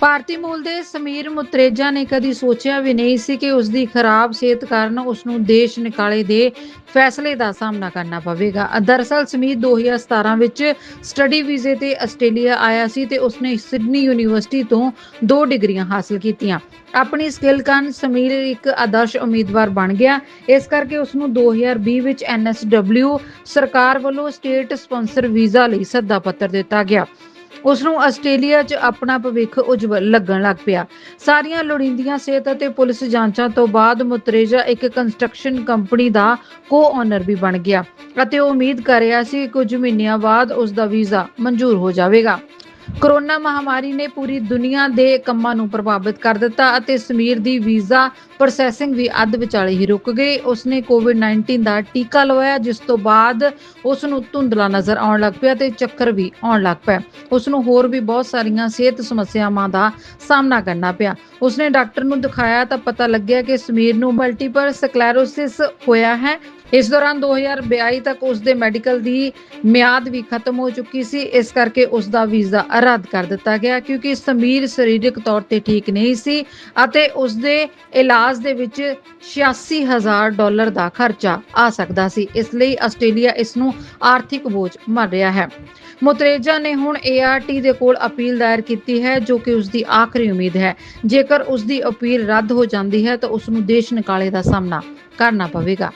ਭਾਰਤੀ ਮੂਲ ਦੇ ਸਮੀਰ ਮੁਤਰੇਜਾ ਨੇ ਕਦੀ ਸੋਚਿਆ ਵੀ ਨਹੀਂ ਸੀ ਕਿ ਉਸ ਦੀ ਖਰਾਬ ਸਿਹਤ ਕਾਰਨ ਉਸ ਨੂੰ ਦੇਸ਼ ਨਿਕਾਲੇ ਦੇ ਫੈਸਲੇ ਦਾ ਸਾਹਮਣਾ ਕਰਨਾ ਪਵੇਗਾ। ਦਰਅਸਲ ਸਮੀਰ 2017 ਵਿੱਚ ਸਟੱਡੀ ਵੀਜ਼ੇ ਤੇ ਆਸਟ੍ਰੇਲੀਆ ਆਇਆ ਸੀ ਤੇ ਉਸਨੇ ਸਿਡਨੀ ਯੂਨੀਵਰਸਿਟੀ ਤੋਂ ਦੋ ਡਿਗਰੀਆਂ ਹਾਸਲ ਕੀਤੀਆਂ। ਆਪਣੀ ਸਕਿੱਲ ਕਾਰਨ ਸਮੀਰ ਇੱਕ ਆਦਰਸ਼ ਉਮੀਦਵਾਰ ਬਣ ਗਿਆ। ਇਸ ਕਰਕੇ ਉਸ ਨੂੰ 2020 ਵਿੱਚ ਐਨਐਸਡਬਲਿਊ ਸਰਕਾਰ ਵੱਲੋਂ ਸਟੇਟ ਸਪਾਂਸਰ ਵੀਜ਼ਾ ਲਈ ਸੱਦਾ ਪੱਤਰ ਦਿੱਤਾ ਗਿਆ। ਉਸ ਨੂੰ ਆਸਟ੍ਰੇਲੀਆ 'ਚ ਆਪਣਾ ਭਵਿੱਖ ਉਜਵਲ ਲੱਗਣ ਲੱਗ ਪਿਆ। ਸਾਰੀਆਂ ਲੋੜੀਂਦੀਆਂ ਸਿਹਤ ਅਤੇ ਪੁਲਿਸ ਜਾਂਚਾਂ ਤੋਂ ਬਾਅਦ ਮੁਤਰੇਜਾ ਇੱਕ ਕੰਸਟਰਕਸ਼ਨ ਕੰਪਨੀ ਦਾ ਕੋ-ਓਨਰ ਵੀ ਬਣ ਗਿਆ ਅਤੇ ਉਹ ਉਮੀਦ ਕਰ ਰਿਹਾ ਸੀ ਕਿ ਕੁਝ ਮਹੀਨਿਆਂ ਬਾਅਦ ਉਸ ਦਾ ਵੀਜ਼ਾ ਮਨਜ਼ੂਰ ਹੋ ਜਾਵੇਗਾ। ਕਰੋਨਾ ਮਹਾਮਾਰੀ ਨੇ ਪੂਰੀ ਦੁਨੀਆ ਦੇ ਕੰਮਾਂ ਨੂੰ ਪ੍ਰਭਾਵਿਤ ਕਰ ਦਿੱਤਾ ਅਤੇ ਸਮੀਰ ਦੀ ਵੀਜ਼ਾ ਪ੍ਰੋਸੈਸਿੰਗ ਵੀ ਅੱਧ ਵਿਚਾਲੇ ਹੀ ਰੁਕ ਗਈ। ਉਸਨੇ ਕੋਵਿਡ-19 ਦਾ ਟੀਕਾ ਲਵਾਇਆ, ਜਿਸ ਤੋਂ ਬਾਅਦ ਉਸ ਨੂੰ ਧੁੰਦਲਾ ਨਜ਼ਰ ਆਉਣ ਲੱਗ ਪਿਆ ਤੇ ਚੱਕਰ ਵੀ ਆਉਣ ਲੱਗ ਪਿਆ। ਉਸ ਨੂੰ ਹੋਰ ਵੀ ਬਹੁਤ ਸਾਰੀਆਂ ਸਿਹਤ ਸਮੱਸਿਆਵਾਂ ਦਾ ਸਾਹਮਣਾ ਕਰਨਾ ਪਿਆ। ਉਸਨੇ ਡਾਕਟਰ ਨੂੰ ਦਿਖਾਇਆ ਤਾਂ ਪਤਾ ਲੱਗਿਆ ਕਿ ਸਮੀਰ ਨੂੰ ਮਲਟੀਪਲ ਸਕਲੈਰੋਸਿਸ ਹੋਇਆ ਹੈ। ਇਸ ਦੌਰਾਨ 2022 ਤੱਕ ਉਸ ਦੇ ਮੈਡੀਕਲ ਦੀ ਮਿਆਦ ਵੀ ਖਤਮ ਹੋ ਚੁੱਕੀ ਸੀ। ਇਸ ਕਰਕੇ ਉਸ ਦਾ ਵੀਜ਼ਾ ਰੱਦ ਕਰ ਦਿੱਤਾ ਗਿਆ, ਕਿਉਂਕਿ ਸਮੀਰ ਸਰੀਰਕ ਤੌਰ ਤੇ ਠੀਕ ਨਹੀਂ ਸੀ ਅਤੇ ਉਸ ਦੇ ਇਲਾਜ ਦੇ ਵਿੱਚ 86000 ਡਾਲਰ ਦਾ ਖਰਚਾ ਆ ਸਕਦਾ ਸੀ। ਇਸ ਲਈ ਆਸਟ੍ਰੇਲੀਆ ਇਸ ਨੂੰ ਆਰਥਿਕ ਬੋਝ ਮੰਨ ਰਿਹਾ ਹੈ। ਮੁਤਰੇਜਾ ਨੇ ਹੁਣ ART ਦੇ ਕੋਲ ਅਪੀਲ ਦਾਇਰ ਕੀਤੀ ਹੈ, ਜੋ ਕਿ ਉਸ ਦੀ ਆਖਰੀ ਉਮੀਦ ਹੈ। ਜੇਕਰ ਉਸ ਦੀ ਅਪੀਲ ਰੱਦ ਹੋ ਜਾਂਦੀ ਹੈ ਤਾਂ ਉਸ ਨੂੰ ਦੇਸ਼ ਨਿਕਾਲੇ ਦਾ ਸਾਹਮਣਾ ਕਰਨਾ ਪਵੇਗਾ।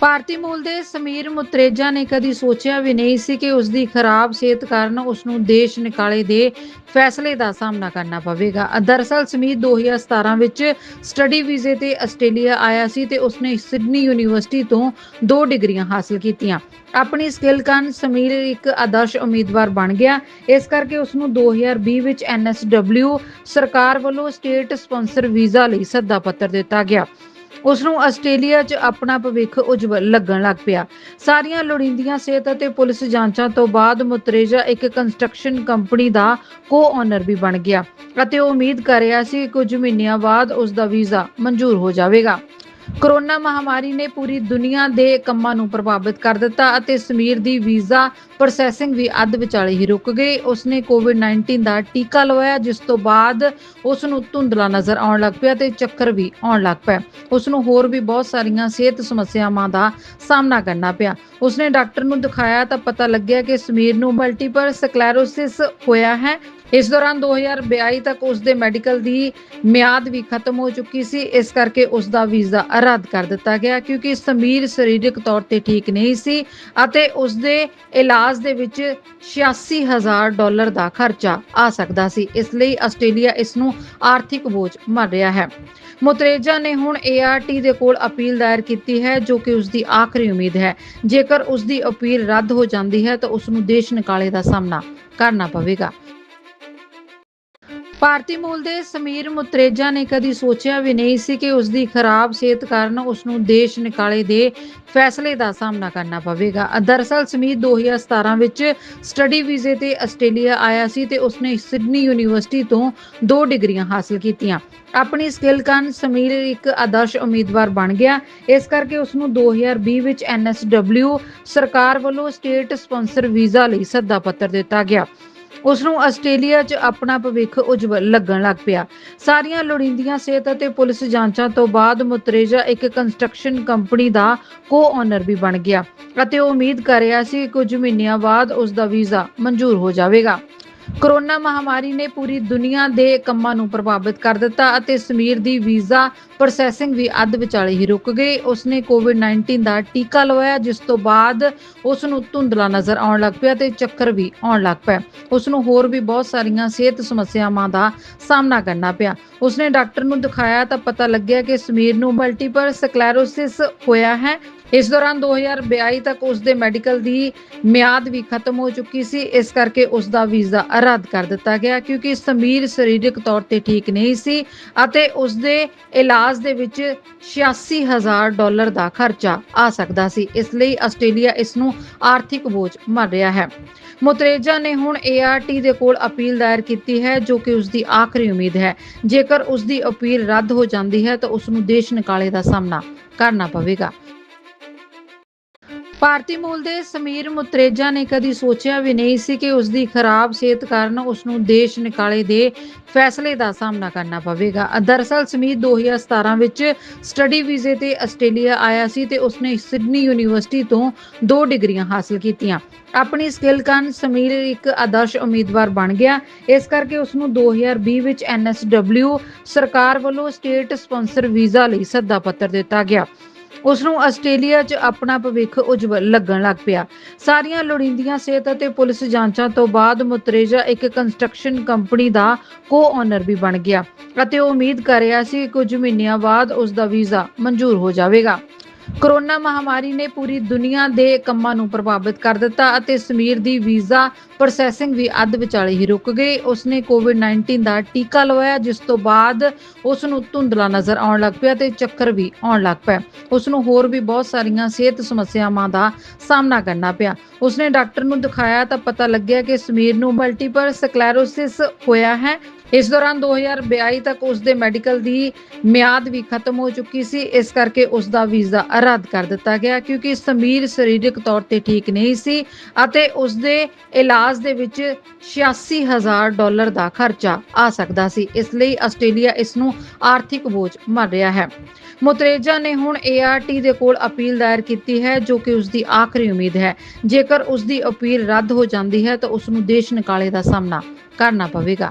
ਭਾਰਤੀ ਮੂਲ ਦੇ ਸਮੀਰ ਮੁਤਰੇਜਾ ਨੇ ਕਦੀ ਸੋਚਿਆ ਵੀ ਨਹੀਂ ਸੀ ਕਿ ਉਸ ਦੀ ਖਰਾਬ ਸਿਹਤ ਕਾਰਨ ਉਸ ਨੂੰ ਦੇਸ਼ ਨਿਕਾਲੇ ਦੇ ਫੈਸਲੇ ਦਾ ਸਾਹਮਣਾ ਕਰਨਾ ਪਵੇਗਾ। ਦਰਅਸਲ ਸਮੀਰ 2017 ਵਿੱਚ ਸਟੱਡੀ ਵੀਜ਼ੇ ਤੇ ਆਸਟ੍ਰੇਲੀਆ ਆਇਆ ਸੀ ਤੇ ਉਸਨੇ ਸਿਡਨੀ ਯੂਨੀਵਰਸਿਟੀ ਤੋਂ ਦੋ ਡਿਗਰੀਆਂ ਹਾਸਲ ਕੀਤੀਆਂ। ਆਪਣੀ ਸਕਿੱਲ ਕਾਰਨ ਸਮੀਰ ਇੱਕ ਆਦਰਸ਼ ਉਮੀਦਵਾਰ ਬਣ ਗਿਆ। ਇਸ ਕਰਕੇ ਉਸ ਨੂੰ 2020 ਵਿੱਚ ਐਨਐਸਡਬਲਿਊ ਸਰਕਾਰ ਵੱਲੋਂ ਸਟੇਟ ਸਪਾਂਸਰ ਵੀਜ਼ਾ ਲਈ ਸੱਦਾ ਪੱਤਰ ਦਿੱਤਾ ਗਿਆ। ਉਸ ਨੂੰ ਆਸਟ੍ਰੇਲੀਆ 'ਚ ਆਪਣਾ ਭਵਿੱਖ ਉਜਵਲ ਲੱਗਣ ਲੱਗ ਪਿਆ। ਸਾਰੀਆਂ ਲੋੜੀਂਦੀਆਂ ਸਿਹਤ ਅਤੇ ਪੁਲਿਸ ਜਾਂਚਾਂ ਤੋਂ ਬਾਅਦ ਮੁਤਰੇਜਾ ਇੱਕ ਕੰਸਟਰਕਸ਼ਨ ਕੰਪਨੀ ਦਾ ਕੋ-ਓਨਰ ਵੀ ਬਣ ਗਿਆ ਅਤੇ ਉਹ ਉਮੀਦ ਕਰ ਰਿਹਾ ਸੀ ਕਿ ਕੁਝ ਮਹੀਨਿਆਂ ਬਾਅਦ ਉਸ ਦਾ ਵੀਜ਼ਾ ਮਨਜ਼ੂਰ ਹੋ ਜਾਵੇਗਾ। ਕਰੋਨਾ ਮਹਾਮਾਰੀ ਨੇ ਪੂਰੀ ਦੁਨੀਆ ਦੇ ਕੰਮਾਂ ਨੂੰ ਪ੍ਰਭਾਵਿਤ ਕਰ ਦਿੱਤਾ ਅਤੇ ਸਮੀਰ ਦੀ ਵੀਜ਼ਾ ਪ੍ਰੋਸੈਸਿੰਗ ਵੀ ਅੱਧ ਵਿਚਾਲੇ ਹੀ ਰੁਕ ਗਈ। ਉਸਨੇ ਕੋਵਿਡ-19 ਦਾ ਟੀਕਾ ਲਵਾਇਆ, ਜਿਸ ਤੋਂ ਬਾਅਦ ਉਸ ਨੂੰ ਧੁੰਦਲਾ ਨਜ਼ਰ ਆਉਣ ਲੱਗ ਪਿਆ ਤੇ ਚੱਕਰ ਵੀ ਆਉਣ ਲੱਗ ਪਿਆ। ਉਸ ਨੂੰ ਹੋਰ ਵੀ ਬਹੁਤ ਸਾਰੀਆਂ ਸਿਹਤ ਸਮੱਸਿਆਵਾਂ ਦਾ ਸਾਹਮਣਾ ਕਰਨਾ ਪਿਆ। ਉਸਨੇ ਡਾਕਟਰ ਨੂੰ ਦਿਖਾਇਆ ਤਾਂ ਪਤਾ ਲੱਗਿਆ ਕਿ ਸਮੀਰ ਨੂੰ ਮਲਟੀਪਲ ਸਕਲੈਰੋਸਿਸ ਹੋਇਆ ਹੈ। ਇਸ ਦੌਰਾਨ 2022 ਤੱਕ ਉਸ ਦੇ ਮੈਡੀਕਲ ਦੀ ਮਿਆਦ ਵੀ ਖਤਮ ਹੋ ਚੁੱਕੀ ਸੀ। ਇਸ ਕਰਕੇ ਉਸ ਦਾ ਵੀਜ਼ਾ ਰੱਦ ਕਰ ਦਿੱਤਾ ਗਿਆ ਕਿਉਂਕਿ ਸਮੀਰ ਸਰੀਰਕ ਤੌਰ ਤੇ ਠੀਕ ਨਹੀਂ ਸੀ ਅਤੇ ਉਸ ਦੇ ਇਲਾਜ ਦੇ ਵਿੱਚ 86000 ਡਾਲਰ ਦਾ ਖਰਚਾ ਆ ਸਕਦਾ ਸੀ। ਇਸ ਲਈ ਆਸਟ੍ਰੇਲੀਆ ਇਸ ਨੂੰ ਆਰਥਿਕ ਬੋਝ ਮੰਨ ਰਿਹਾ ਹੈ। ਮੁਤਰੇਜਾ ਨੇ ਹੁਣ ART ਦੇ ਕੋਲ ਅਪੀਲ ਦਾਇਰ ਕੀਤੀ ਹੈ ਜੋ ਕਿ ਉਸ ਦੀ ਆਖਰੀ ਉਮੀਦ ਹੈ। ਜੇਕਰ ਉਸ ਦੀ ਅਪੀਲ ਰੱਦ ਹੋ ਜਾਂਦੀ ਹੈ ਤਾਂ ਉਸ ਨੂੰ ਦੇਸ਼ ਨਿਕਾਲੇ ਦਾ ਸਾਹਮਣਾ ਕਰਨਾ ਪਵੇਗਾ। ਭਾਰਤੀ ਮੂਲ ਦੇ ਸਮੀਰ ਮੁਤਰੇਜਾ ਨੇ ਕਦੀ ਸੋਚਿਆ ਵੀ ਨਹੀਂ ਸੀ ਕਿ ਉਸ ਦੀ ਖਰਾਬ ਸਿਹਤ ਕਾਰਨ ਉਸ ਨੂੰ ਦੇਸ਼ ਨਿਕਾਲੇ ਦੇ ਫੈਸਲੇ ਦਾ ਸਾਹਮਣਾ ਕਰਨਾ ਪਵੇਗਾ। ਦਰਅਸਲ ਸਮੀਰ 2017 ਵਿੱਚ ਸਟੱਡੀ ਵੀਜ਼ੇ ਤੇ ਆਸਟ੍ਰੇਲੀਆ ਆਇਆ ਸੀ ਤੇ ਉਸਨੇ ਸਿਡਨੀ ਯੂਨੀਵਰਸਿਟੀ ਤੋਂ ਦੋ ਡਿਗਰੀਆਂ ਹਾਸਲ ਕੀਤੀਆਂ। ਆਪਣੀ ਸਕਿੱਲ ਕਾਰਨ ਸਮੀਰ ਇੱਕ ਆਦਰਸ਼ ਉਮੀਦਵਾਰ ਬਣ ਗਿਆ। ਇਸ ਕਰਕੇ ਉਸ ਨੂੰ 2020 ਵਿੱਚ ਐਨਐਸਡਬਲਿਊ ਸਰਕਾਰ ਵੱਲੋਂ ਸਟੇਟ ਸਪਾਂਸਰ ਵੀਜ਼ਾ ਲਈ ਸੱਦਾ ਪੱਤਰ ਦਿੱਤਾ ਗਿਆ। ਉਸ ਨੂੰ ਆਸਟ੍ਰੇਲੀਆ 'ਚ ਆਪਣਾ ਭਵਿੱਖ ਉਜਵਲ ਲੱਗਣ ਲੱਗ ਪਿਆ। ਸਾਰੀਆਂ ਲੋੜੀਂਦੀਆਂ ਸਿਹਤ ਅਤੇ ਪੁਲਿਸ ਜਾਂਚਾਂ ਤੋਂ ਬਾਅਦ ਮੁਤਰੇਜਾ ਇੱਕ ਕੰਸਟਰਕਸ਼ਨ ਕੰਪਨੀ ਦਾ ਕੋ-ਓਨਰ ਵੀ ਬਣ ਗਿਆ ਅਤੇ ਉਹ ਉਮੀਦ ਕਰ ਰਿਹਾ ਸੀ ਕਿ ਕੁਝ ਮਹੀਨਿਆਂ ਬਾਅਦ ਉਸ ਦਾ ਵੀਜ਼ਾ ਮਨਜ਼ੂਰ ਹੋ ਜਾਵੇਗਾ। ਕਰੋਨਾ ਮਹਾਮਾਰੀ ਨੇ ਪੂਰੀ ਦੁਨੀਆ ਦੇ ਕੰਮਾਂ ਨੂੰ ਪ੍ਰਭਾਵਿਤ ਕਰ ਦਿੱਤਾ ਅਤੇ ਸਮੀਰ ਦੀ ਵੀਜ਼ਾ ਪ੍ਰੋਸੈਸਿੰਗ ਵੀ ਅੱਧ ਵਿਚਾਲੇ ਹੀ ਰੁਕ ਗਈ। ਉਸਨੇ ਕੋਵਿਡ-19 ਦਾ ਟੀਕਾ ਲਵਾਇਆ, ਜਿਸ ਤੋਂ ਬਾਅਦ ਉਸ ਨੂੰ ਧੁੰਦਲਾ ਨਜ਼ਰ ਆਉਣ ਲੱਗ ਪਿਆ ਤੇ ਚੱਕਰ ਵੀ ਆਉਣ ਲੱਗ ਪਿਆ। ਉਸ ਨੂੰ ਹੋਰ ਵੀ ਬਹੁਤ ਸਾਰੀਆਂ ਸਿਹਤ ਸਮੱਸਿਆਵਾਂ ਦਾ ਸਾਹਮਣਾ ਕਰਨਾ ਪਿਆ। ਉਸਨੇ ਡਾਕਟਰ ਨੂੰ ਦਿਖਾਇਆ ਤਾਂ ਪਤਾ ਲੱਗਿਆ ਕਿ ਸਮੀਰ ਨੂੰ ਮਲਟੀਪਲ ਸਕਲੈਰੋਸਿਸ ਹੋਇਆ ਹੈ। ਇਸ ਦੌਰਾਨ 2022 ਤੱਕ ਉਸ ਦੇ ਮੈਡੀਕਲ ਦੀ ਮਿਆਦ ਵੀ ਖਤਮ ਹੋ ਚੁੱਕੀ ਸੀ। ਇਸ ਕਰਕੇ ਉਸ ਦਾ ਵੀਜ਼ਾ ਰੱਦ ਕਰ ਦਿੱਤਾ ਗਿਆ, ਕਿਉਂਕਿ ਸਮੀਰ ਸਰੀਰਕ ਤੌਰ ਤੇ ਠੀਕ ਨਹੀਂ ਸੀ ਅਤੇ ਉਸ ਦੇ ਇਲਾਜ ਦੇ ਵਿੱਚ 86000 ਡਾਲਰ ਦਾ ਖਰਚਾ ਆ ਸਕਦਾ ਸੀ। ਇਸ ਲਈ ਆਸਟ੍ਰੇਲੀਆ ਇਸ ਨੂੰ ਆਰਥਿਕ ਬੋਝ ਮੰਨ ਰਿਹਾ ਹੈ। ਮੁਤਰੇਜਾ ਨੇ ਹੁਣ ART ਦੇ ਕੋਲ ਅਪੀਲ ਦਾਇਰ ਕੀਤੀ ਹੈ, ਜੋ ਕਿ ਉਸ ਦੀ ਆਖਰੀ ਉਮੀਦ ਹੈ। ਜੇਕਰ ਉਸ ਦੀ ਅਪੀਲ ਰੱਦ ਹੋ ਜਾਂਦੀ ਹੈ ਤਾਂ ਉਸ ਨੂੰ ਦੇਸ਼ ਨਿਕਾਲੇ ਦਾ ਸਾਹਮਣਾ ਕਰਨਾ ਪਵੇਗਾ। ਭਾਰਤੀ ਮੂਲ ਦੇ ਸਮੀਰ ਮੁਤਰੇਜਾ ਨੇ ਕਦੀ ਸੋਚਿਆ ਵੀ ਨਹੀਂ ਸੀ ਕਿ ਉਸ ਦੀ ਖਰਾਬ ਸਿਹਤ ਕਾਰਨ ਉਸ ਨੂੰ ਦੇਸ਼ ਨਿਕਾਲੇ ਦੇ ਫੈਸਲੇ ਦਾ ਸਾਹਮਣਾ ਕਰਨਾ ਪਵੇਗਾ। ਦਰਅਸਲ ਸਮੀਰ 2017 ਵਿੱਚ ਸਟੱਡੀ ਵੀਜ਼ੇ ਤੇ ਆਸਟ੍ਰੇਲੀਆ ਆਇਆ ਸੀ ਤੇ ਉਸਨੇ ਸਿਡਨੀ ਯੂਨੀਵਰਸਿਟੀ ਤੋਂ ਦੋ ਡਿਗਰੀਆਂ ਹਾਸਲ ਕੀਤੀਆਂ। ਆਪਣੀ ਸਕਿੱਲ ਕਾਰਨ ਸਮੀਰ ਇੱਕ ਆਦਰਸ਼ ਉਮੀਦਵਾਰ ਬਣ ਗਿਆ। ਇਸ ਕਰਕੇ ਉਸ ਨੂੰ 2020 ਵਿੱਚ ਐਨਐਸਡਬਲਿਊ ਸਰਕਾਰ ਵੱਲੋਂ ਸਟੇਟ ਸਪਾਂਸਰ ਵੀਜ਼ਾ ਲਈ ਸੱਦਾ ਪੱਤਰ ਦਿੱਤਾ ਗਿਆ। ਉਸ ਨੂੰ ਆਸਟ੍ਰੇਲੀਆ 'ਚ ਆਪਣਾ ਭਵਿੱਖ ਉਜਵਲ ਲੱਗਣ ਲੱਗ ਪਿਆ। ਸਾਰੀਆਂ ਲੋੜੀਂਦੀਆਂ ਸਿਹਤ ਅਤੇ ਪੁਲਿਸ ਜਾਂਚਾਂ ਤੋਂ ਬਾਅਦ ਮੁਤਰੇਜਾ ਇੱਕ ਕੰਸਟਰਕਸ਼ਨ ਕੰਪਨੀ ਦਾ ਕੋ-ਓਨਰ ਵੀ ਬਣ ਗਿਆ ਅਤੇ ਉਹ ਉਮੀਦ ਕਰ ਰਿਹਾ ਸੀ ਕਿ ਕੁਝ ਮਹੀਨਿਆਂ ਬਾਅਦ ਉਸ ਦਾ ਵੀਜ਼ਾ ਮਨਜ਼ੂਰ ਹੋ ਜਾਵੇਗਾ। ਕਰੋਨਾ ਮਹਾਮਾਰੀ ਨੇ ਪੂਰੀ ਦੁਨੀਆ ਦੇ ਕੰਮਾਂ ਨੂੰ ਪ੍ਰਭਾਵਿਤ ਕਰ ਦਿੱਤਾ ਅਤੇ ਸਮੀਰ ਦੀ ਵੀਜ਼ਾ ਪ੍ਰੋਸੈਸਿੰਗ ਵੀ ਅੱਧ ਵਿਚਾਲੇ ਹੀ ਰੁਕ ਗਈ। ਉਸਨੇ ਕੋਵਿਡ-19 ਦਾ ਟੀਕਾ ਲਵਾਇਆ, ਜਿਸ ਤੋਂ ਬਾਅਦ ਉਸ ਨੂੰ ਧੁੰਦਲਾ ਨਜ਼ਰ ਆਉਣ ਲੱਗ ਪਿਆ ਤੇ ਚੱਕਰ ਵੀ ਆਉਣ ਲੱਗ ਪਿਆ। ਉਸ ਨੂੰ ਹੋਰ ਵੀ ਬਹੁਤ ਸਾਰੀਆਂ ਸਿਹਤ ਸਮੱਸਿਆਵਾਂ ਦਾ ਸਾਹਮਣਾ ਕਰਨਾ ਪਿਆ। ਉਸਨੇ ਡਾਕਟਰ ਨੂੰ ਦਿਖਾਇਆ ਤਾਂ ਪਤਾ ਲੱਗਿਆ ਕਿ ਸਮੀਰ ਨੂੰ ਮਲਟੀਪਲ ਸਕਲੈਰੋਸਿਸ ਹੋਇਆ ਹੈ। ਇਸ ਦੌਰਾਨ 2022 ਤੱਕ ਉਸ ਦੇ ਮੈਡੀਕਲ ਦੀ ਮਿਆਦ ਵੀ ਖਤਮ ਹੋ ਚੁੱਕੀ ਸੀ। ਇਸ ਕਰਕੇ ਉਸ ਦਾ ਵੀਜ਼ਾ ਰੱਦ ਕਰ ਦਿੱਤਾ ਗਿਆ ਕਿਉਂਕਿ ਸਮੀਰ ਸਰੀਰਕ ਤੌਰ ਤੇ ਠੀਕ ਨਹੀਂ ਸੀ ਅਤੇ ਉਸ ਦੇ ਇਲਾਜ ਦੇ ਵਿੱਚ 86000 ਡਾਲਰ ਦਾ ਖਰਚਾ ਆ ਸਕਦਾ ਸੀ। ਇਸ ਲਈ ਆਸਟ੍ਰੇਲੀਆ ਇਸ ਨੂੰ ਆਰਥਿਕ ਬੋਝ ਮੰਨ ਰਿਹਾ ਹੈ। ਮੁਤਰੇਜਾ ਨੇ ਹੁਣ ਏਆਰਟੀ ਦੇ ਕੋਲ ਅਪੀਲ ਦਾਇਰ ਕੀਤੀ ਹੈ ਜੋ ਕਿ ਉਸ ਦੀ ਆਖਰੀ ਉਮੀਦ ਹੈ। ਜੇਕਰ ਉਸ ਦੀ ਅਪੀਲ ਰੱਦ ਹੋ ਜਾਂਦੀ ਹੈ ਤਾਂ ਉਸ ਨੂੰ ਦੇਸ਼ ਨਿਕਾਲੇ ਦਾ ਸਾਹਮਣਾ ਕਰਨਾ ਪਵੇਗਾ।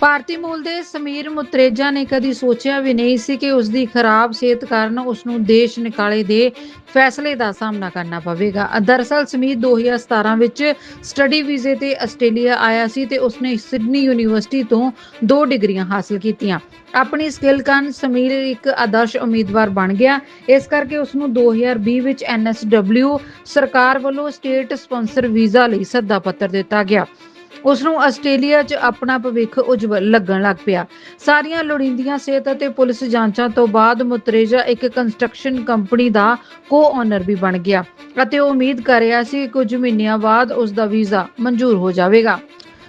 ਭਾਰਤੀ ਮੂਲ ਦੇ ਸਮੀਰ ਮੁਤਰੇਜਾ ਨੇ ਕਦੀ ਸੋਚਿਆ ਵੀ ਨਹੀਂ ਸੀ ਕਿ ਉਸ ਦੀ ਖਰਾਬ ਸਿਹਤ ਕਾਰਨ ਉਸ ਨੂੰ ਦੇਸ਼ ਨਿਕਾਲੇ ਦੇ ਫੈਸਲੇ ਦਾ ਸਾਹਮਣਾ ਕਰਨਾ ਪਵੇਗਾ। ਦਰਅਸਲ ਸਮੀਰ 2017 ਵਿੱਚ ਸਟੱਡੀ ਵੀਜ਼ੇ ਤੇ ਆਸਟ੍ਰੇਲੀਆ ਆਇਆ ਸੀ ਤੇ ਉਸਨੇ ਸਿਡਨੀ ਯੂਨੀਵਰਸਿਟੀ ਤੋਂ ਦੋ ਡਿਗਰੀਆਂ ਹਾਸਲ ਕੀਤੀਆਂ। ਆਪਣੀ ਸਕਿੱਲ ਕਾਰਨ ਸਮੀਰ ਇੱਕ ਆਦਰਸ਼ ਉਮੀਦਵਾਰ ਬਣ ਗਿਆ। ਇਸ ਕਰਕੇ ਉਸ ਨੂੰ 2020 ਵਿੱਚ ਐਨਐਸਡਬਲਿਊ ਸਰਕਾਰ ਵੱਲੋਂ ਸਟੇਟ ਸਪਾਂਸਰ ਵੀਜ਼ਾ ਲਈ ਸੱਦਾ ਪੱਤਰ ਦਿੱਤਾ ਗਿਆ। ਉਸ ਨੂੰ ਆਸਟ੍ਰੇਲੀਆ 'ਚ ਆਪਣਾ ਭਵਿੱਖ ਉਜਵਲ ਲੱਗਣ ਲੱਗ ਪਿਆ। ਸਾਰੀਆਂ ਲੋੜੀਂਦੀਆਂ ਸਿਹਤ ਅਤੇ ਪੁਲਿਸ ਜਾਂਚਾਂ ਤੋਂ ਬਾਅਦ ਮੁਤਰੇਜਾ ਇੱਕ ਕੰਸਟਰਕਸ਼ਨ ਕੰਪਨੀ ਦਾ ਕੋ-ਓਨਰ ਵੀ ਬਣ ਗਿਆ ਅਤੇ ਉਹ ਉਮੀਦ ਕਰ ਰਿਹਾ ਸੀ ਕਿ ਕੁਝ ਮਹੀਨਿਆਂ ਬਾਅਦ ਉਸ ਦਾ ਵੀਜ਼ਾ ਮਨਜ਼ੂਰ ਹੋ ਜਾਵੇਗਾ।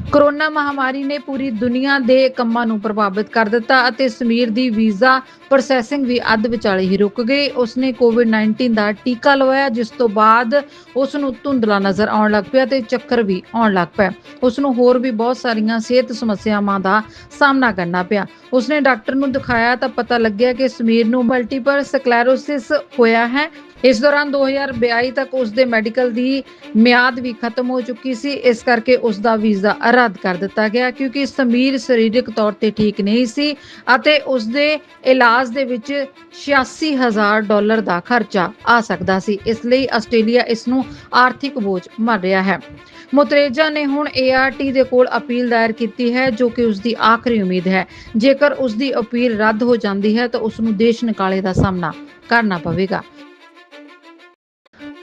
ਕਰੋਨਾ ਮਹਾਮਾਰੀ ਨੇ ਪੂਰੀ ਦੁਨੀਆ ਦੇ ਕੰਮਾਂ ਨੂੰ ਪ੍ਰਭਾਵਿਤ ਕਰ ਦਿੱਤਾ ਅਤੇ ਸਮੀਰ ਦੀ ਵੀਜ਼ਾ ਪ੍ਰੋਸੈਸਿੰਗ ਵੀ ਅੱਧ ਵਿਚਾਲੇ ਹੀ ਰੁਕ ਗਈ। ਉਸਨੇ ਕੋਵਿਡ-19 ਦਾ ਟੀਕਾ ਲਵਾਇਆ, ਜਿਸ ਤੋਂ ਬਾਅਦ ਉਸ ਨੂੰ ਧੁੰਦਲਾ ਨਜ਼ਰ ਆਉਣ ਲੱਗ ਪਿਆ ਤੇ ਚੱਕਰ ਵੀ ਆਉਣ ਲੱਗ ਪਿਆ। ਉਸ ਨੂੰ ਹੋਰ ਵੀ ਬਹੁਤ ਸਾਰੀਆਂ ਸਿਹਤ ਸਮੱਸਿਆਵਾਂ ਦਾ ਸਾਹਮਣਾ ਕਰਨਾ ਪਿਆ। ਉਸਨੇ ਡਾਕਟਰ ਨੂੰ ਦਿਖਾਇਆ ਤਾਂ ਪਤਾ ਲੱਗਿਆ ਕਿ ਸਮੀਰ ਨੂੰ ਮਲਟੀਪਲ ਸਕਲੈਰੋਸਿਸ ਹੋਇਆ ਹੈ। ਇਸ ਦੌਰਾਨ 2022 ਤੱਕ ਉਸ ਦੇ ਮੈਡੀਕਲ ਦੀ ਮਿਆਦ ਵੀ ਖਤਮ ਹੋ ਚੁੱਕੀ ਸੀ। ਇਸ ਕਰਕੇ ਉਸ ਦਾ ਵੀਜ਼ਾ ਰੱਦ ਕਰ ਦਿੱਤਾ ਗਿਆ, ਕਿਉਂਕਿ ਸਮੀਰ ਸਰੀਰਕ ਤੌਰ ਤੇ ਠੀਕ ਨਹੀਂ ਸੀ ਅਤੇ ਉਸ ਦੇ ਇਲਾਜ ਦੇ ਵਿੱਚ 86000 ਡਾਲਰ ਦਾ ਖਰਚਾ ਆ ਸਕਦਾ ਸੀ। ਇਸ ਲਈ ਆਸਟ੍ਰੇਲੀਆ ਇਸ ਨੂੰ ਆਰਥਿਕ ਬੋਝ ਮੰਨ ਰਿਹਾ ਹੈ। ਮੁਤਰੇਜਾ ਨੇ ਹੁਣ ਏਆਰਟੀ ਦੇ ਕੋਲ ਅਪੀਲ ਦਾਇਰ ਕੀਤੀ ਹੈ, ਜੋ ਕਿ ਉਸ ਦੀ ਆਖਰੀ ਉਮੀਦ ਹੈ। ਜੇਕਰ ਉਸ ਦੀ ਅਪੀਲ ਰੱਦ ਹੋ ਜਾਂਦੀ ਹੈ ਤਾਂ ਉਸ ਨੂੰ ਦੇਸ਼ ਨਿਕਾਲੇ ਦਾ ਸਾਹਮਣਾ ਕਰਨਾ ਪਵੇਗਾ।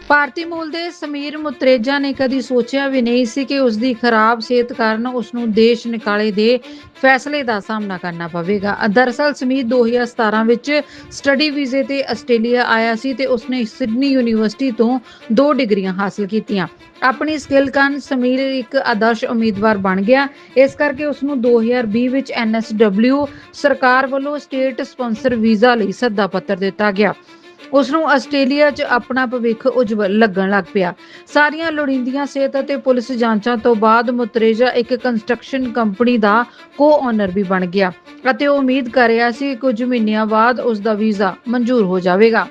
ਭਾਰਤੀ ਮੂਲ ਦੇ ਸਮੀਰ ਮੁਤਰੇਜਾ ਨੇ ਕਦੀ ਸੋਚਿਆ ਵੀ ਨਹੀਂ ਸੀ ਕਿ ਉਸ ਦੀ ਖਰਾਬ ਸਿਹਤ ਕਾਰਨ ਉਸ ਨੂੰ ਦੇਸ਼ ਨਿਕਾਲੇ ਦੇ ਫੈਸਲੇ ਦਾ ਸਾਹਮਣਾ ਕਰਨਾ ਪਵੇਗਾ। ਦਰਅਸਲ ਸਮੀਰ 2017 ਵਿੱਚ ਸਟੱਡੀ ਵੀਜ਼ੇ ਤੇ ਆਸਟ੍ਰੇਲੀਆ ਆਇਆ ਸੀ ਤੇ ਉਸਨੇ ਸਿਡਨੀ ਯੂਨੀਵਰਸਿਟੀ ਤੋਂ ਦੋ ਡਿਗਰੀਆਂ ਹਾਸਲ ਕੀਤੀਆਂ। ਆਪਣੀ ਸਕਿੱਲ ਕਾਰਨ ਸਮੀਰ ਇੱਕ ਆਦਰਸ਼ ਉਮੀਦਵਾਰ ਬਣ ਗਿਆ। ਇਸ ਕਰਕੇ ਉਸ ਨੂੰ 2020 ਵਿੱਚ ਐਨਐਸਡਬਲਿਊ ਸਰਕਾਰ ਵੱਲੋਂ ਸਟੇਟ ਸਪਾਂਸਰ ਵੀਜ਼ਾ ਲਈ ਸੱਦਾ ਪੱਤਰ ਦਿੱਤਾ ਗਿਆ। ਉਸ ਨੂੰ ਆਸਟ੍ਰੇਲੀਆ 'ਚ ਆਪਣਾ ਭਵਿੱਖ ਉਜਵਲ ਲੱਗਣ ਲੱਗ ਪਿਆ। ਸਾਰੀਆਂ ਲੋੜੀਂਦੀਆਂ ਸਿਹਤ ਅਤੇ ਪੁਲਿਸ ਜਾਂਚਾਂ ਤੋਂ ਬਾਅਦ ਮੁਤਰੇਜਾ ਇੱਕ ਕੰਸਟਰਕਸ਼ਨ ਕੰਪਨੀ ਦਾ ਕੋ-ਓਨਰ ਵੀ ਬਣ ਗਿਆ ਅਤੇ ਉਹ ਉਮੀਦ ਕਰ ਰਿਹਾ ਸੀ ਕਿ ਕੁਝ ਮਹੀਨਿਆਂ ਬਾਅਦ ਉਸ ਦਾ ਵੀਜ਼ਾ ਮਨਜ਼ੂਰ ਹੋ ਜਾਵੇਗਾ।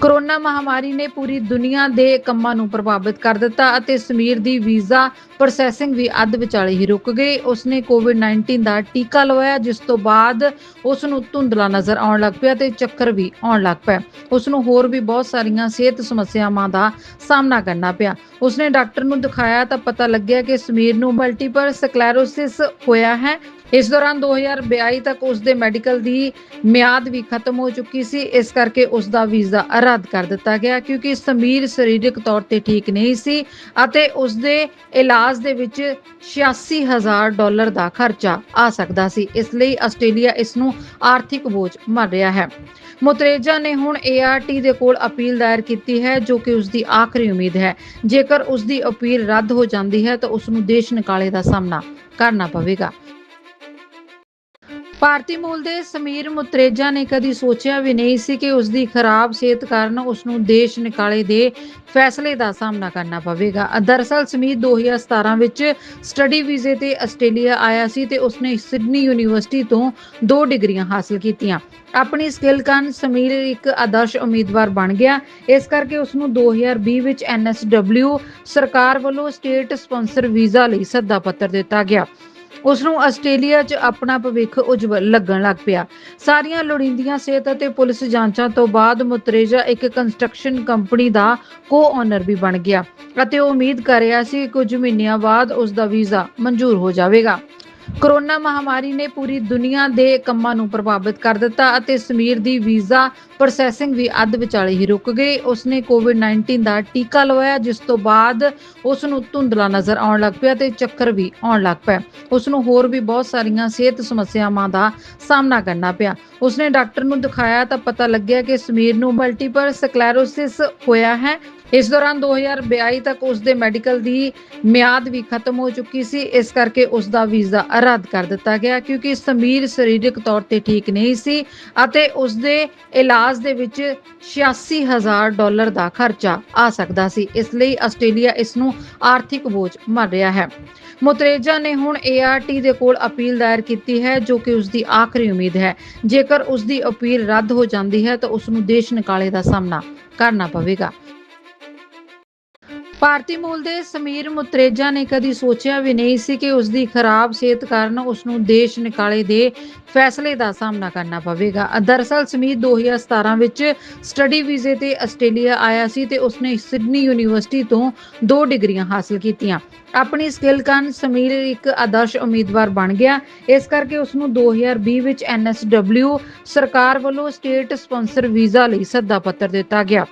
ਕਰੋਨਾ ਮਹਾਮਾਰੀ ਨੇ ਪੂਰੀ ਦੁਨੀਆ ਦੇ ਕੰਮਾਂ ਨੂੰ ਪ੍ਰਭਾਵਿਤ ਕਰ ਦਿੱਤਾ ਅਤੇ ਸਮੀਰ ਦੀ ਵੀਜ਼ਾ ਪ੍ਰੋਸੈਸਿੰਗ ਵੀ ਅੱਧ ਵਿਚਾਲੇ ਹੀ ਰੁਕ ਗਈ। ਉਸਨੇ ਕੋਵਿਡ-19 ਦਾ ਟੀਕਾ ਲਵਾਇਆ, ਜਿਸ ਤੋਂ ਬਾਅਦ ਉਸ ਨੂੰ ਧੁੰਦਲਾ ਨਜ਼ਰ ਆਉਣ ਲੱਗ ਪਿਆ ਤੇ ਚੱਕਰ ਵੀ ਆਉਣ ਲੱਗ ਪਿਆ। ਉਸ ਨੂੰ ਹੋਰ ਵੀ ਬਹੁਤ ਸਾਰੀਆਂ ਸਿਹਤ ਸਮੱਸਿਆਵਾਂ ਦਾ ਸਾਹਮਣਾ ਕਰਨਾ ਪਿਆ। ਉਸਨੇ ਡਾਕਟਰ ਨੂੰ ਦਿਖਾਇਆ ਤਾਂ ਪਤਾ ਲੱਗਿਆ ਕਿ ਸਮੀਰ ਨੂੰ ਮਲਟੀਪਲ ਸਕਲੈਰੋਸਿਸ ਹੋਇਆ ਹੈ। ਇਸ ਦੌਰਾਨ 2022 ਤੱਕ ਉਸ ਦੇ ਮੈਡੀਕਲ ਦੀ ਮਿਆਦ ਵੀ ਖਤਮ ਹੋ ਚੁੱਕੀ ਸੀ। ਇਸ ਕਰਕੇ ਉਸ ਦਾ ਵੀਜ਼ਾ ਰੱਦ ਕਰ ਦਿੱਤਾ ਗਿਆ ਕਿਉਂਕਿ ਸਮੀਰ ਸਰੀਰਕ ਤੌਰ ਤੇ ਠੀਕ ਨਹੀਂ ਸੀ ਅਤੇ ਉਸ ਦੇ ਇਲਾਜ ਦੇ ਵਿੱਚ 86000 ਡਾਲਰ ਦਾ ਖਰਚਾ ਆ ਸਕਦਾ ਸੀ। ਇਸ ਲਈ ਆਸਟ੍ਰੇਲੀਆ ਇਸ ਨੂੰ ਆਰਥਿਕ ਬੋਝ ਮੰਨ ਰਿਹਾ ਹੈ। ਮੁਤਰੇਜਾ ਨੇ ਹੁਣ ਏਆਰਟੀ ਦੇ ਕੋਲ ਅਪੀਲ ਦਾਇਰ ਕੀਤੀ ਹੈ ਜੋ ਕਿ ਉਸ ਦੀ ਆਖਰੀ ਉਮੀਦ ਹੈ। ਜੇਕਰ ਉਸ ਦੀ ਅਪੀਲ ਰੱਦ ਹੋ ਜਾਂਦੀ ਹੈ ਤਾਂ ਉਸ ਨੂੰ ਦੇਸ਼ ਨਿਕਾਲੇ ਦਾ ਸਾਹਮਣਾ ਕਰਨਾ ਪਵੇਗਾ। ਭਾਰਤੀ ਮੂਲ ਦੇ ਸਮੀਰ ਮੁਤਰੇਜਾ ਨੇ ਕਦੀ ਸੋਚਿਆ ਵੀ ਨਹੀਂ ਸੀ ਕਿ ਉਸ ਦੀ ਖਰਾਬ ਸਿਹਤ ਕਾਰਨ ਉਸ ਨੂੰ ਦੇਸ਼ ਨਿਕਾਲੇ ਦੇ ਫੈਸਲੇ ਦਾ ਸਾਹਮਣਾ ਕਰਨਾ ਪਵੇਗਾ। ਦਰਅਸਲ ਸਮੀਰ 2017 ਵਿੱਚ ਸਟੱਡੀ ਵੀਜ਼ੇ ਤੇ ਆਸਟ੍ਰੇਲੀਆ ਆਇਆ ਸੀ ਤੇ ਉਸਨੇ ਸਿਡਨੀ ਯੂਨੀਵਰਸਿਟੀ ਤੋਂ ਦੋ ਡਿਗਰੀਆਂ ਹਾਸਲ ਕੀਤੀਆਂ। ਆਪਣੀ ਸਕਿੱਲ ਕਾਰਨ ਸਮੀਰ ਇੱਕ ਆਦਰਸ਼ ਉਮੀਦਵਾਰ ਬਣ ਗਿਆ। ਇਸ ਕਰਕੇ ਉਸ ਨੂੰ 2020 ਵਿੱਚ ਐਨਐਸਡਬਲਿਊ ਸਰਕਾਰ ਵੱਲੋਂ ਸਟੇਟ ਸਪਾਂਸਰ ਵੀਜ਼ਾ ਲਈ ਸੱਦਾ ਪੱਤਰ ਦਿੱਤਾ ਗਿਆ। ਉਸ ਨੂੰ ਆਸਟ੍ਰੇਲੀਆ 'ਚ ਆਪਣਾ ਭਵਿੱਖ ਉਜਵਲ ਲੱਗਣ ਲੱਗ ਪਿਆ। ਸਾਰੀਆਂ ਲੋੜੀਂਦੀਆਂ ਸਿਹਤ ਅਤੇ ਪੁਲਿਸ ਜਾਂਚਾਂ ਤੋਂ ਬਾਅਦ ਮੁਤਰੇਜਾ ਇੱਕ ਕੰਸਟਰਕਸ਼ਨ ਕੰਪਨੀ ਦਾ ਕੋ-ਓਨਰ ਵੀ ਬਣ ਗਿਆ ਅਤੇ ਉਹ ਉਮੀਦ ਕਰ ਰਿਹਾ ਸੀ ਕਿ ਕੁਝ ਮਹੀਨਿਆਂ ਬਾਅਦ ਉਸ ਦਾ ਵੀਜ਼ਾ ਮਨਜ਼ੂਰ ਹੋ ਜਾਵੇਗਾ। ਕਰੋਨਾ ਮਹਾਮਾਰੀ ਨੇ ਪੂਰੀ ਦੁਨੀਆ ਦੇ ਕੰਮਾਂ ਨੂੰ ਪ੍ਰਭਾਵਿਤ ਕਰ ਦਿੱਤਾ ਅਤੇ ਸਮੀਰ ਦੀ ਵੀਜ਼ਾ ਪ੍ਰੋਸੈਸਿੰਗ ਵੀ ਅੱਧ ਵਿਚਾਲੇ ਹੀ ਰੁਕ ਗਈ। ਉਸਨੇ ਕੋਵਿਡ-19 ਦਾ ਟੀਕਾ ਲਵਾਇਆ, ਜਿਸ ਤੋਂ ਬਾਅਦ ਉਸ ਨੂੰ ਧੁੰਦਲਾ ਨਜ਼ਰ ਆਉਣ ਲੱਗ ਪਿਆ ਤੇ ਚੱਕਰ ਵੀ ਆਉਣ ਲੱਗ ਪਿਆ। ਉਸ ਨੂੰ ਹੋਰ ਵੀ ਬਹੁਤ ਸਾਰੀਆਂ ਸਿਹਤ ਸਮੱਸਿਆਵਾਂ ਦਾ ਸਾਹਮਣਾ ਕਰਨਾ ਪਿਆ। ਉਸਨੇ ਡਾਕਟਰ ਨੂੰ ਦਿਖਾਇਆ ਤਾਂ ਪਤਾ ਲੱਗਿਆ ਕਿ ਸਮੀਰ ਨੂੰ ਮਲਟੀਪਲ ਸਕਲੈਰੋਸਿਸ ਹੋਇਆ ਹੈ। ਇਸ ਦੌਰਾਨ 2022 ਤੱਕ ਉਸ ਦੇ ਮੈਡੀਕਲ ਦੀ ਮਿਆਦ ਵੀ ਖਤਮ ਹੋ ਚੁੱਕੀ ਸੀ। ਇਸ ਕਰਕੇ ਉਸ ਦਾ ਵੀਜ਼ਾ ਰੱਦ ਕਰ ਦਿੱਤਾ ਗਿਆ, ਕਿਉਂਕਿ ਸਮੀਰ ਸਰੀਰਕ ਤੌਰ ਤੇ ਠੀਕ ਨਹੀਂ ਸੀ ਅਤੇ ਉਸ ਦੇ ਇਲਾਜ ਦੇ ਵਿੱਚ 86000 ਡਾਲਰ ਦਾ ਖਰਚਾ ਆ ਸਕਦਾ ਸੀ। ਇਸ ਲਈ ਆਸਟ੍ਰੇਲੀਆ ਇਸ ਨੂੰ ਆਰਥਿਕ ਬੋਝ ਮੰਨ ਰਿਹਾ ਹੈ। ਮੁਤਰੇਜਾ ਨੇ ਹੁਣ ਏਆਰਟੀ ਦੇ ਕੋਲ ਅਪੀਲ ਦਾਇਰ ਕੀਤੀ ਹੈ, ਜੋ ਕਿ ਉਸ ਦੀ ਆਖਰੀ ਉਮੀਦ ਹੈ। ਜੇਕਰ ਉਸ ਦੀ ਅਪੀਲ ਰੱਦ ਹੋ ਜਾਂਦੀ ਹੈ ਤਾਂ ਉਸ ਨੂੰ ਦੇਸ਼ ਨਿਕਾਲੇ ਦਾ ਸਾਹਮਣਾ ਕਰਨਾ ਪਵੇਗਾ। ਭਾਰਤੀ ਮੂਲ ਦੇ ਸਮੀਰ ਮੁਤਰੇਜਾ ਨੇ ਕਦੀ ਸੋਚਿਆ ਵੀ ਨਹੀਂ ਸੀ ਕਿ ਉਸ ਦੀ ਖਰਾਬ ਸਿਹਤ ਕਾਰਨ ਉਸ ਨੂੰ ਦੇਸ਼ ਨਿਕਾਲੇ ਦੇ ਫੈਸਲੇ ਦਾ ਸਾਹਮਣਾ ਕਰਨਾ ਪਵੇਗਾ। ਦਰਅਸਲ ਸਮੀਰ 2017 ਵਿੱਚ ਸਟੱਡੀ ਵੀਜ਼ੇ ਤੇ ਆਸਟ੍ਰੇਲੀਆ ਆਇਆ ਸੀ ਤੇ ਉਸਨੇ ਸਿਡਨੀ ਯੂਨੀਵਰਸਿਟੀ ਤੋਂ ਦੋ ਡਿਗਰੀਆਂ ਹਾਸਲ ਕੀਤੀਆਂ। ਆਪਣੀ ਸਕਿੱਲ ਕਾਰਨ ਸਮੀਰ ਇੱਕ ਆਦਰਸ਼ ਉਮੀਦਵਾਰ ਬਣ ਗਿਆ। ਇਸ ਕਰਕੇ ਉਸ ਨੂੰ 2020 ਵਿੱਚ ਐਨਐਸਡਬਲਿਊ ਸਰਕਾਰ ਵੱਲੋਂ ਸਟੇਟ ਸਪਾਂਸਰ ਵੀਜ਼ਾ ਲਈ ਸੱਦਾ ਪੱਤਰ ਦਿੱਤਾ ਗਿਆ।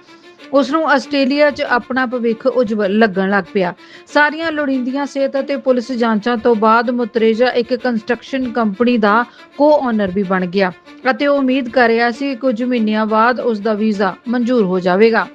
ਉਸ ਨੂੰ ਆਸਟ੍ਰੇਲੀਆ 'ਚ ਆਪਣਾ ਭਵਿੱਖ ਉਜਵਲ ਲੱਗਣ ਲੱਗ ਪਿਆ। ਸਾਰੀਆਂ ਲੋੜੀਂਦੀਆਂ ਸਿਹਤ ਅਤੇ ਪੁਲਿਸ ਜਾਂਚਾਂ ਤੋਂ ਬਾਅਦ ਮੁਤਰੇਜਾ ਇੱਕ ਕੰਸਟਰਕਸ਼ਨ ਕੰਪਨੀ ਦਾ ਕੋ-ਓਨਰ ਵੀ ਬਣ ਗਿਆ ਅਤੇ ਉਹ ਉਮੀਦ ਕਰ ਰਿਹਾ ਸੀ ਕਿ ਕੁਝ ਮਹੀਨਿਆਂ ਬਾਅਦ ਉਸ ਦਾ ਵੀਜ਼ਾ ਮਨਜ਼ੂਰ ਹੋ ਜਾਵੇਗਾ।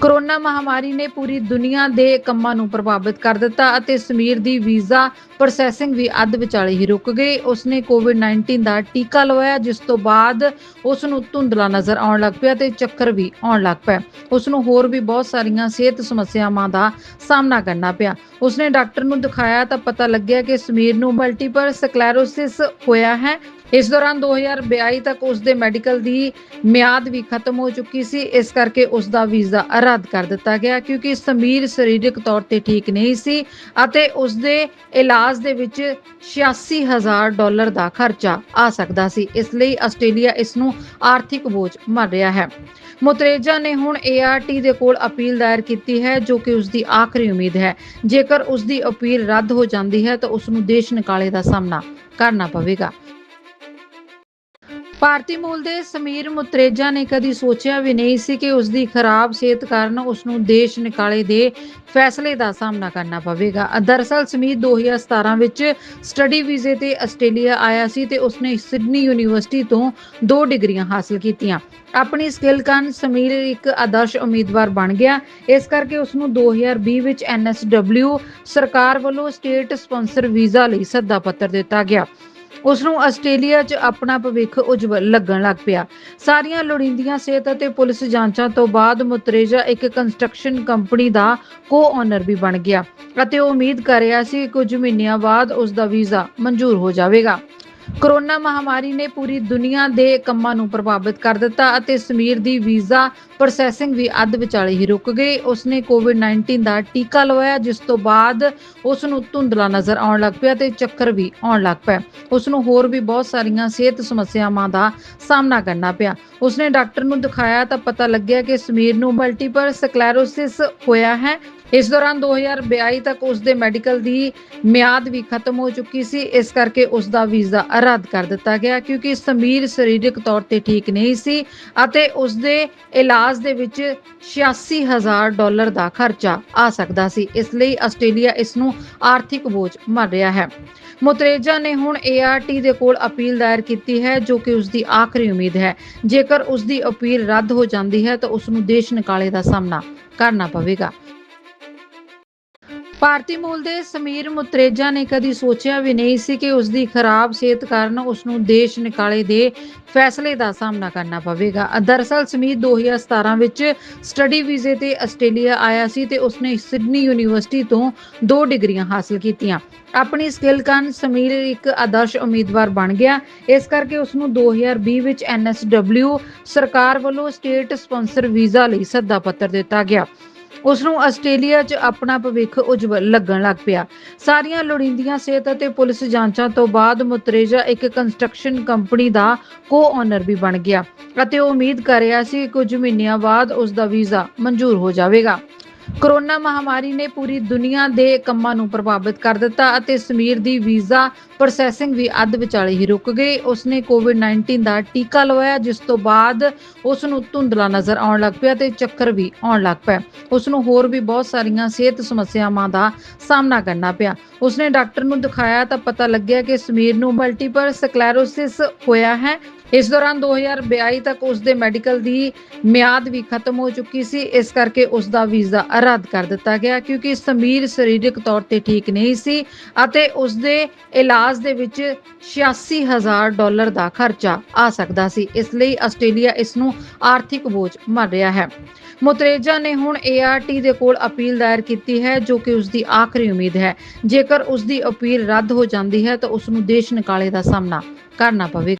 ਕਰੋਨਾ ਮਹਾਮਾਰੀ ਨੇ ਪੂਰੀ ਦੁਨੀਆ ਦੇ ਕੰਮਾਂ ਨੂੰ ਪ੍ਰਭਾਵਿਤ ਕਰ ਦਿੱਤਾ ਅਤੇ ਸਮੀਰ ਦੀ ਵੀਜ਼ਾ ਪ੍ਰੋਸੈਸਿੰਗ ਵੀ ਅੱਧ ਵਿਚਾਲੇ ਹੀ ਰੁਕ ਗਈ। ਉਸਨੇ ਕੋਵਿਡ-19 ਦਾ ਟੀਕਾ ਲਵਾਇਆ, ਜਿਸ ਤੋਂ ਬਾਅਦ ਉਸ ਨੂੰ ਧੁੰਦਲਾ ਨਜ਼ਰ ਆਉਣ ਲੱਗ ਪਿਆ ਤੇ ਚੱਕਰ ਵੀ ਆਉਣ ਲੱਗ ਪਿਆ। ਉਸ ਨੂੰ ਹੋਰ ਵੀ ਬਹੁਤ ਸਾਰੀਆਂ ਸਿਹਤ ਸਮੱਸਿਆਵਾਂ ਦਾ ਸਾਹਮਣਾ ਕਰਨਾ ਪਿਆ। ਉਸਨੇ ਡਾਕਟਰ ਨੂੰ ਦਿਖਾਇਆ ਤਾਂ ਪਤਾ ਲੱਗਿਆ ਕਿ ਸਮੀਰ ਨੂੰ ਮਲਟੀਪਲ ਸਕਲੈਰੋਸਿਸ ਹੋਇਆ ਹੈ। ਇਸ ਦੌਰਾਨ 2022 ਤੱਕ ਉਸ ਦੇ ਮੈਡੀਕਲ ਦੀ ਮਿਆਦ ਵੀ ਖਤਮ ਹੋ ਚੁੱਕੀ ਸੀ। ਇਸ ਕਰਕੇ ਉਸ ਦਾ ਵੀਜ਼ਾ ਰੱਦ ਕਰ ਦਿੱਤਾ ਗਿਆ, ਕਿਉਂਕਿ ਸਮੀਰ ਸਰੀਰਕ ਤੌਰ ਤੇ ਠੀਕ ਨਹੀਂ ਸੀ ਅਤੇ ਉਸ ਦੇ ਇਲਾਜ ਦੇ ਵਿੱਚ 86000 ਡਾਲਰ ਦਾ ਖਰਚਾ ਆ ਸਕਦਾ ਸੀ। ਇਸ ਲਈ ਆਸਟ੍ਰੇਲੀਆ ਇਸ ਨੂੰ ਆਰਥਿਕ ਬੋਝ ਮੰਨ ਰਿਹਾ ਹੈ। ਮੁਤਰੇਜਾ ਨੇ ਹੁਣ ਏਆਰਟੀ ਦੇ ਕੋਲ ਅਪੀਲ ਦਾਇਰ ਕੀਤੀ ਹੈ, ਜੋ ਕਿ ਉਸ ਦੀ ਆਖਰੀ ਉਮੀਦ ਹੈ। ਜੇਕਰ ਉਸ ਦੀ ਅਪੀਲ ਰੱਦ ਹੋ ਜਾਂਦੀ ਹੈ ਤਾਂ ਉਸ ਨੂੰ ਦੇਸ਼ ਨਿਕਾਲੇ ਦਾ ਸਾਹਮਣਾ ਕਰਨਾ ਪਵੇਗਾ। ਭਾਰਤੀ ਮੂਲ ਦੇ ਸਮੀਰ ਮੁਤਰੇਜਾ ਨੇ ਕਦੀ ਸੋਚਿਆ ਵੀ ਨਹੀਂ ਸੀ ਕਿ ਉਸ ਦੀ ਖਰਾਬ ਸਿਹਤ ਕਾਰਨ ਉਸ ਨੂੰ ਦੇਸ਼ ਨਿਕਾਲੇ ਦੇ ਫੈਸਲੇ ਦਾ ਸਾਹਮਣਾ ਕਰਨਾ ਪਵੇਗਾ। ਦਰਅਸਲ ਸਮੀਰ 2017 ਵਿੱਚ ਸਟੱਡੀ ਵੀਜ਼ੇ ਤੇ ਆਸਟ੍ਰੇਲੀਆ ਆਇਆ ਸੀ ਤੇ ਉਸਨੇ ਸਿਡਨੀ ਯੂਨੀਵਰਸਿਟੀ ਤੋਂ ਦੋ ਡਿਗਰੀਆਂ ਹਾਸਲ ਕੀਤੀਆਂ। ਆਪਣੀ ਸਕਿੱਲ ਕਾਰਨ ਸਮੀਰ ਇੱਕ ਆਦਰਸ਼ ਉਮੀਦਵਾਰ ਬਣ ਗਿਆ। ਇਸ ਕਰਕੇ ਉਸ ਨੂੰ 2020 ਵਿੱਚ ਐਨਐਸਡਬਲਿਊ ਸਰਕਾਰ ਵੱਲੋਂ ਸਟੇਟ ਸਪਾਂਸਰ ਵੀਜ਼ਾ ਲਈ ਸੱਦਾ ਪੱਤਰ ਦਿੱਤਾ ਗਿਆ। ਉਸ ਨੂੰ ਆਸਟ੍ਰੇਲੀਆ 'ਚ ਆਪਣਾ ਭਵਿੱਖ ਉਜਵਲ ਲੱਗਣ ਲੱਗ ਪਿਆ। ਸਾਰੀਆਂ ਲੋੜੀਂਦੀਆਂ ਸਿਹਤ ਅਤੇ ਪੁਲਿਸ ਜਾਂਚਾਂ ਤੋਂ ਬਾਅਦ ਮੁਤਰੇਜਾ ਇੱਕ ਕੰਸਟਰਕਸ਼ਨ ਕੰਪਨੀ ਦਾ ਕੋ-ਓਨਰ ਵੀ ਬਣ ਗਿਆ ਅਤੇ ਉਹ ਉਮੀਦ ਕਰ ਰਿਹਾ ਸੀ ਕਿ ਕੁਝ ਮਹੀਨਿਆਂ ਬਾਅਦ ਉਸ ਦਾ ਵੀਜ਼ਾ ਮਨਜ਼ੂਰ ਹੋ ਜਾਵੇਗਾ। ਕਰੋਨਾ ਮਹਾਮਾਰੀ ਨੇ ਪੂਰੀ ਦੁਨੀਆ ਦੇ ਕੰਮਾਂ ਨੂੰ ਪ੍ਰਭਾਵਿਤ ਕਰ ਦਿੱਤਾ ਅਤੇ ਸਮੀਰ ਦੀ ਵੀਜ਼ਾ ਪ੍ਰੋਸੈਸਿੰਗ ਵੀ ਅੱਧ ਵਿਚਾਲੇ ਹੀ ਰੁਕ ਗਈ। ਉਸਨੇ ਕੋਵਿਡ-19 ਦਾ ਟੀਕਾ ਲਵਾਇਆ, ਜਿਸ ਤੋਂ ਬਾਅਦ ਉਸ ਨੂੰ ਧੁੰਦਲਾ ਨਜ਼ਰ ਆਉਣ ਲੱਗ ਪਿਆ ਤੇ ਚੱਕਰ ਵੀ ਆਉਣ ਲੱਗ ਪਿਆ। ਉਸ ਨੂੰ ਹੋਰ ਵੀ ਬਹੁਤ ਸਾਰੀਆਂ ਸਿਹਤ ਸਮੱਸਿਆਵਾਂ ਦਾ ਸਾਹਮਣਾ ਕਰਨਾ ਪਿਆ। ਉਸਨੇ ਡਾਕਟਰ ਨੂੰ ਦਿਖਾਇਆ ਤਾਂ ਪਤਾ ਲੱਗਿਆ ਕਿ ਸਮੀਰ ਨੂੰ ਮਲਟੀਪਲ ਸਕਲੈਰੋਸਿਸ ਹੋਇਆ ਹੈ। ਇਸ ਦੌਰਾਨ 2022 ਤੱਕ ਉਸ ਦੇ ਮੈਡੀਕਲ ਦੀ ਮਿਆਦ ਵੀ ਖਤਮ ਹੋ ਚੁੱਕੀ ਸੀ। ਇਸ ਕਰਕੇ ਉਸ ਦਾ ਵੀਜ਼ਾ ਰੱਦ ਕਰ ਦਿੱਤਾ ਗਿਆ, ਕਿਉਂਕਿ ਸਮੀਰ ਸਰੀਰਕ ਤੌਰ ਤੇ ਠੀਕ ਨਹੀਂ ਸੀ ਅਤੇ ਉਸ ਦੇ ਇਲਾਜ ਦੇ ਵਿੱਚ 86000 ਡਾਲਰ ਦਾ ਖਰਚਾ ਆ ਸਕਦਾ ਸੀ। ਇਸ ਲਈ ਆਸਟ੍ਰੇਲੀਆ ਇਸ ਨੂੰ ਆਰਥਿਕ ਬੋਝ ਮੰਨ ਰਿਹਾ ਹੈ। ਮੁਤਰੇਜਾ ਨੇ ਹੁਣ ਏਆਰਟੀ ਦੇ ਕੋਲ ਅਪੀਲ ਦਾਇਰ ਕੀਤੀ ਹੈ, ਜੋ ਕਿ ਉਸ ਦੀ ਆਖਰੀ ਉਮੀਦ ਹੈ। ਜੇਕਰ ਉਸ ਦੀ ਅਪੀਲ ਰੱਦ ਹੋ ਜਾਂਦੀ ਹੈ ਤਾਂ ਉਸ ਨੂੰ ਦੇਸ਼ ਨਿਕਾਲੇ ਦਾ ਸਾਹਮਣਾ ਕਰਨਾ ਪਵੇਗਾ। ਭਾਰਤੀ ਮੂਲ ਦੇ ਸਮੀਰ ਮੁਤਰੇਜਾ ਨੇ ਕਦੀ ਸੋਚਿਆ ਵੀ ਨਹੀਂ ਸੀ ਕਿ ਉਸ ਦੀ ਖਰਾਬ ਸਿਹਤ ਕਾਰਨ ਉਸ ਨੂੰ ਦੇਸ਼ ਨਿਕਾਲੇ ਦੇ ਫੈਸਲੇ ਦਾ ਸਾਹਮਣਾ ਕਰਨਾ ਪਵੇਗਾ। ਦਰਅਸਲ ਸਮੀਰ 2017 ਵਿੱਚ ਸਟੱਡੀ ਵੀਜ਼ੇ ਤੇ ਆਸਟ੍ਰੇਲੀਆ ਆਇਆ ਸੀ ਤੇ ਉਸਨੇ ਸਿਡਨੀ ਯੂਨੀਵਰਸਿਟੀ ਤੋਂ ਦੋ ਡਿਗਰੀਆਂ ਹਾਸਲ ਕੀਤੀਆਂ। ਆਪਣੀ ਸਕਿੱਲ ਕਾਰਨ ਸਮੀਰ ਇੱਕ ਆਦਰਸ਼ ਉਮੀਦਵਾਰ ਬਣ ਗਿਆ। ਇਸ ਕਰਕੇ ਉਸ ਨੂੰ 2020 ਵਿੱਚ ਐਨਐਸਡਬਲਿਊ ਸਰਕਾਰ ਵੱਲੋਂ ਸਟੇਟ ਸਪਾਂਸਰ ਵੀਜ਼ਾ ਲਈ ਸੱਦਾ ਪੱਤਰ ਦਿੱਤਾ ਗਿਆ। ਉਸ ਨੂੰ ਆਸਟ੍ਰੇਲੀਆ 'ਚ ਆਪਣਾ ਭਵਿੱਖ ਉਜਵਲ ਲੱਗਣ ਲੱਗ ਪਿਆ। ਸਾਰੀਆਂ ਲੋੜੀਂਦੀਆਂ ਸਿਹਤ ਅਤੇ ਪੁਲਿਸ ਜਾਂਚਾਂ ਤੋਂ ਬਾਅਦ ਮੁਤਰੇਜਾ ਇੱਕ ਕੰਸਟਰਕਸ਼ਨ ਕੰਪਨੀ ਦਾ ਕੋ-ਓਨਰ ਵੀ ਬਣ ਗਿਆ ਅਤੇ ਉਹ ਉਮੀਦ ਕਰ ਰਿਹਾ ਸੀ ਕਿ ਕੁਝ ਮਹੀਨਿਆਂ ਬਾਅਦ ਉਸ ਦਾ ਵੀਜ਼ਾ ਮਨਜ਼ੂਰ ਹੋ ਜਾਵੇਗਾ। ਕਰੋਨਾ ਮਹਾਮਾਰੀ ਨੇ ਪੂਰੀ ਦੁਨੀਆ ਦੇ ਕੰਮਾਂ ਨੂੰ ਪ੍ਰਭਾਵਿਤ ਕਰ ਦਿੱਤਾ ਅਤੇ ਸਮੀਰ ਦੀ ਵੀਜ਼ਾ ਪ੍ਰੋਸੈਸਿੰਗ ਵੀ ਅੱਧ ਵਿਚਾਲੇ ਹੀ ਰੁਕ ਗਈ ਉਸਨੇ ਕੋਵਿਡ-19 ਦਾ ਟੀਕਾ ਲਵਾਇਆ, ਜਿਸ ਤੋਂ ਬਾਅਦ ਉਸ ਨੂੰ ਧੁੰਦਲਾ ਨਜ਼ਰ ਆਉਣ ਲੱਗ ਪਿਆ ਤੇ ਚੱਕਰ ਵੀ ਆਉਣ ਲੱਗ ਪਿਆ। ਉਸ ਨੂੰ ਹੋਰ ਵੀ ਬਹੁਤ ਸਾਰੀਆਂ ਸਿਹਤ ਸਮੱਸਿਆਵਾਂ ਦਾ ਸਾਹਮਣਾ ਕਰਨਾ ਪਿਆ। ਉਸਨੇ ਡਾਕਟਰ ਨੂੰ ਦਿਖਾਇਆ ਤਾਂ ਪਤਾ ਲੱਗਿਆ ਕਿ ਸਮੀਰ ਨੂੰ ਮਲਟੀਪਲ ਸਕਲੈਰੋਸਿਸ ਹੋਇਆ ਹੈ। ਇਸ ਦੌਰਾਨ 2022 ਤੱਕ ਉਸ ਦੇ ਮੈਡੀਕਲ ਦੀ ਮਿਆਦ ਵੀ ਖਤਮ ਹੋ ਚੁੱਕੀ ਸੀ। ਇਸ ਕਰਕੇ ਉਸ ਦਾ ਵੀਜ਼ਾ ਰੱਦ ਕਰ ਦਿੱਤਾ ਗਿਆ, ਕਿਉਂਕਿ ਸਮੀਰ ਸਰੀਰਕ ਤੌਰ ਤੇ ਠੀਕ ਨਹੀਂ ਸੀ ਅਤੇ ਉਸ ਦੇ ਇਲਾਜ ਦੇ ਵਿੱਚ 86000 ਡਾਲਰ ਦਾ ਖਰਚਾ ਆ ਸਕਦਾ ਸੀ। ਇਸ ਲਈ ਆਸਟ੍ਰੇਲੀਆ ਇਸ ਨੂੰ ਆਰਥਿਕ ਬੋਝ ਮੰਨ ਰਿਹਾ ਹੈ। ਮੁਤਰੇਜਾ ਨੇ ਹੁਣ ART ਦੇ ਕੋਲ ਅਪੀਲ ਦਾਇਰ ਕੀਤੀ ਹੈ, ਜੋ ਕਿ ਉਸ ਦੀ ਆਖਰੀ ਉਮੀਦ ਹੈ। ਜੇਕਰ ਉਸ ਦੀ ਅਪੀਲ ਰੱਦ ਹੋ ਜਾਂਦੀ ਹੈ, ਤਾਂ ਉਸ ਨੂੰ ਦੇਸ਼ ਨਿਕਾਲੇ ਦਾ ਸਾਹਮਣਾ ਕਰਨਾ ਪਵੇਗਾ।